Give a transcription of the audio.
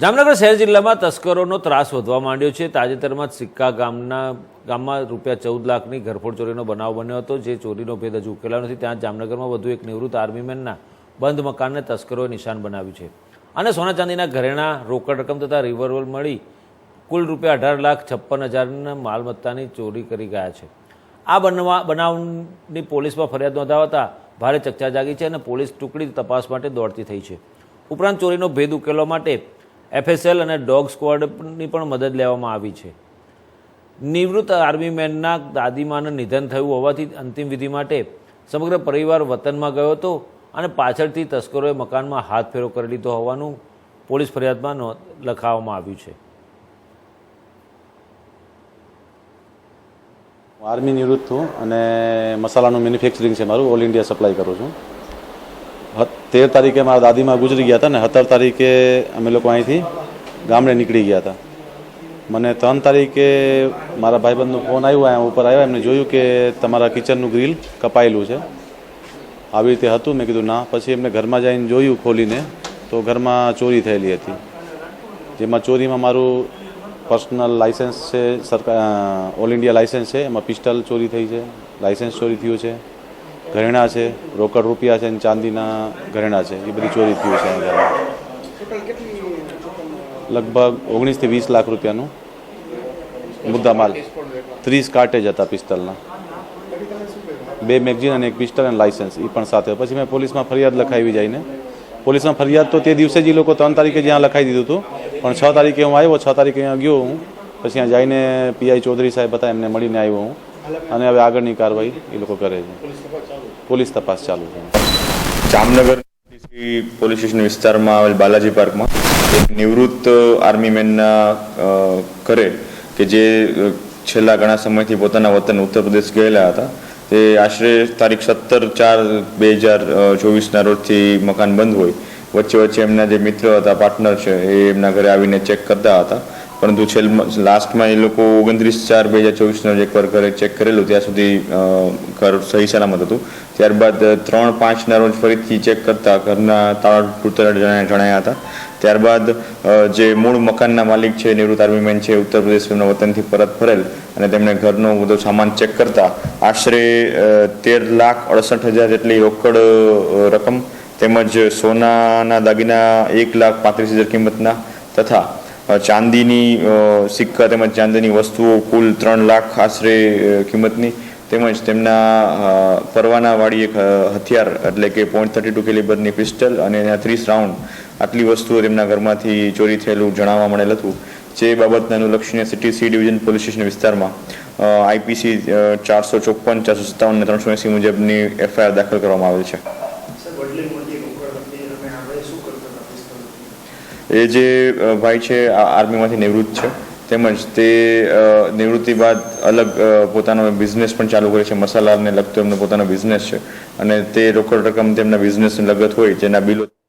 જામનગર શહેર જિલ્લામાં તસ્કરોનો ત્રાસ વધવા માંડ્યો છે. તાજેતરમાં સિક્કા ગામના ગામમાં રૂપિયા ચૌદ લાખની ઘરફોડ ચોરીનો બનાવ બન્યો હતો, જે ચોરીનો ભેદ હજુ ઉકેલાયો નથી. ત્યાં જામનગરમાં વધુ એક નિવૃત્ત આર્મીમેનના બંધ મકાનને તસ્કરોએ નિશાન બનાવ્યું છે. અને સોના ચાંદીના ઘરેણા, રોકડ રકમ તથા રિવર્વલ મળી કુલ રૂપિયા અઢાર લાખ છપ્પન હજારના માલમત્તાની ચોરી કરી ગયા છે. આ બનવા, બનાવની પોલીસમાં ફરિયાદ નોંધાવતા ભારે ચકચા જાગી છે અને પોલીસ ટુકડી તપાસ માટે દોડતી થઈ છે. ઉપરાંત ચોરીનો ભેદ ઉકેલવા માટે એફએસએલ અને ડોગ સ્ક્વોડની પણ મદદ લેવામાં આવી છે. નિવૃત્ત આર્મીમેનના દાદીમાનું નિધન થયું હોવાથી અંતિમ વિધિ માટે સમગ્ર પરિવાર વતનમાં ગયો હતો અને પાછળથી તસ્કરોએ મકાનમાં હાથ ફેરો કરી લીધો હોવાનું પોલીસ ફરિયાદમાં લખાવવામાં આવ્યું છે. આર્મી નિવૃત્ત છું અને મસાલાનું મેન્યુફેક્ચરિંગ છે મારું. ઓલ ઇન્ડિયા સપ્લાય કરું છું. તેર તારીખે મારા દાદીમાં ગુજરી ગયા હતા ને સત્તર તારીખે અમે લોકો અહીંથી ગામડે નીકળી ગયા હતા. મને ત્રણ તારીખે મારા ભાઈબંધનો ફોન આવ્યો, અહીંયા ઉપર આવ્યા, એમને જોયું કે તમારા કિચનનું ગ્રીલ કપાયેલું છે. આવી રીતે હતું, મેં કીધું, ના. પછી એમને ઘરમાં જઈને જોયું ખોલીને, તો ઘરમાં ચોરી થયેલી હતી. જેમાં ચોરીમાં મારું પર્સનલ લાઇસન્સ છે, સરકાર ઓલ ઇન્ડિયા લાઇસન્સ છે, એમાં પિસ્ટલ ચોરી થઈ છે, લાઇસન્સ ચોરી થયું છે. ઘરેણાં છે, રોકડ રૂપિયા છે અને ચાંદીના ઘરેણાં છે. એ બધી ચોરી થયું છે અહીંયા. લગભગ ઓગણીસથી વીસ લાખ રૂપિયાનું મુદ્દા માલ. ત્રીસ કાર્ટેજ હતા પિસ્તલના. બે મેગઝીન અને એક પિસ્ટલ અને લાઇસન્સ એ પણ સાથે. પછી મેં પોલીસમાં ફરિયાદ લખાવી જઈને. પોલીસમાં ફરિયાદ તો તે દિવસે જ એ લોકો ત્રણ તારીખે જ્યાં લખાવી દીધું હતું. પણ છ તારીખે હું આવ્યો, છ તારીખે અહીંયા ગયો હું. પછી ત્યાં જઈને પીઆઈ ચૌધરી સાહેબ હતા, એમને મળીને આવ્યો હું. અને હવે આગળની કાર્યવાહી એ લોકો કરે છે. પોલીસ તપાસ ચાલુ છે. જામનગર પોલીસ સ્ટેશન વિસ્તારમાં આવેલ બાલાજી પાર્કમાં એક નિવૃત્ત આર્મી મેનના ઘરે કે જે છેલ્લા ઘણા સમયથી પોતાના વતન ઉત્તર પ્રદેશ ગયેલા હતા, તે આશરે તારીખ સત્તર ચાર બે હજાર ચોવીસના રોજથી મકાન બંધ હોય. વચ્ચે વચ્ચે એમના જે મિત્ર હતા, પાર્ટનર છે, એ એમના ઘરે આવીને ચેક કરતા હતા. પરંતુ છેલ્ લાસ્ટમાં એ લોકો ઓગણત્રીસ ચાર બે હજાર ચોવીસનો એકવાર ઘરે ચેક કરેલું, ત્યાં સુધી ઘર સહી સલામત હતું. ત્યારબાદ ત્રણ પાંચના રોજ ફરીથી ચેક કરતા ઘરના તાળા તૂટેલા જણાયા હતા. ત્યારબાદ જે મૂળ મકાનના માલિક છે નિવૃત્ત આર્મીમેન છે, ઉત્તર પ્રદેશ એમના વતનથી પરત ફરેલ અને તેમણે ઘરનો બધો સામાન ચેક કરતા આશરે તેર લાખ અડસઠ હજાર જેટલી રોકડ રકમ તેમજ સોનાના દાગીના એક લાખ પાંત્રીસ હજાર કિંમતના તથા ચાંદીની સિક્કા તેમજ ચાંદીની વસ્તુઓ કુલ ત્રણ લાખ આશરે કિંમતની તેમજ તેમના પરવાનાવાળી એક હથિયાર એટલે કે પોઈન્ટ થર્ટી ટુ કેલિબરની પિસ્ટલ અને એના ત્રીસ રાઉન્ડ આટલી વસ્તુઓ તેમના ઘરમાંથી ચોરી થયેલું જણાવવા મળેલ હતું. જે બાબતને અનુલક્ષીને city C division police station વિસ્તારમાં આઈપીસી ચારસો ચોપન, ચારસો સત્તાવન અને ત્રણસો એંસી મુજબની એફઆઈઆર દાખલ કરવામાં આવેલ છે સર વડલી મોટી રોકડ હતી અને આપણે શું કરતા હતા પિસ્તોલ એ જે ભાઈ છે આર્મીમાંથી નિવૃત્ત છે. તેમજ તે નિવૃત્તિ બાદ અલગ પોતાનો બિઝનેસ પણ ચાલુ કરે છે. મસાલાને લગતો એમનો પોતાનો બિઝનેસ છે. અને તે રોકડ રકમ તેમના બિઝનેસની લગત હોય, જેના બિલો